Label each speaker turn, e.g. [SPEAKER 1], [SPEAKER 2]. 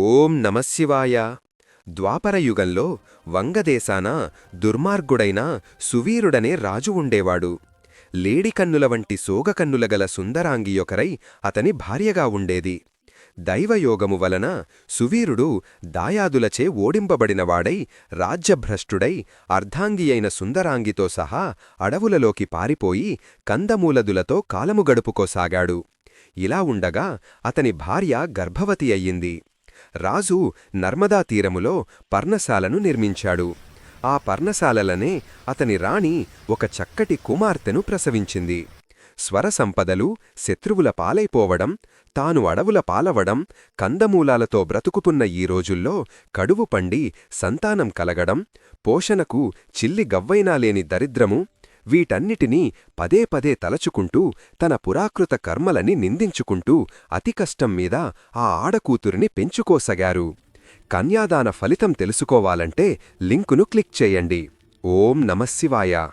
[SPEAKER 1] ఓం నమశివాయ ద్వాపరయుగంలో వంగదేశాన దుర్మార్గుడైన సువీరుడనే రాజు ఉండేవాడు. లేడికన్నుల వంటి సోగకన్నుల గల సుందరాంగియొకరై అతని భార్యగా ఉండేది. దైవయోగము వలన సువీరుడు దాయాదులచే ఓడింపబడినవాడై రాజ్యభ్రష్టుడై అర్ధాంగియైన సుందరాంగితో సహా అడవులలోకి పారిపోయి కందమూలదులతో కాలము గడుపుకోసాగాడు. ఇలా ఉండగా అతని భార్య గర్భవతి అయ్యింది. రాజు నర్మదా తీరములో పర్ణశాలను నిర్మించాడు. ఆ పర్ణశాలలనే అతని రాణి ఒక చక్కటి కుమార్తెను ప్రసవించింది. స్వర సంపదలు శత్రువుల పాలైపోవడం తాను అడవుల పాలవడం కందమూలాలతో బ్రతుకుతున్న ఈ రోజుల్లో కడువు పండి సంతానం కలగడం పోషణకు చిల్లి గవ్వైనా లేని దరిద్రము వీటన్నిటినీ పదే పదే తలచుకుంటూ తన పురాకృత కర్మలని నిందించుకుంటూ అతి కష్టం మీద ఆ ఆడకూతురిని పెంచుకోసగారు. కన్యాదాన ఫలితం తెలుసుకోవాలంటే లింకును క్లిక్ చేయండి. ఓం నమశివాయ.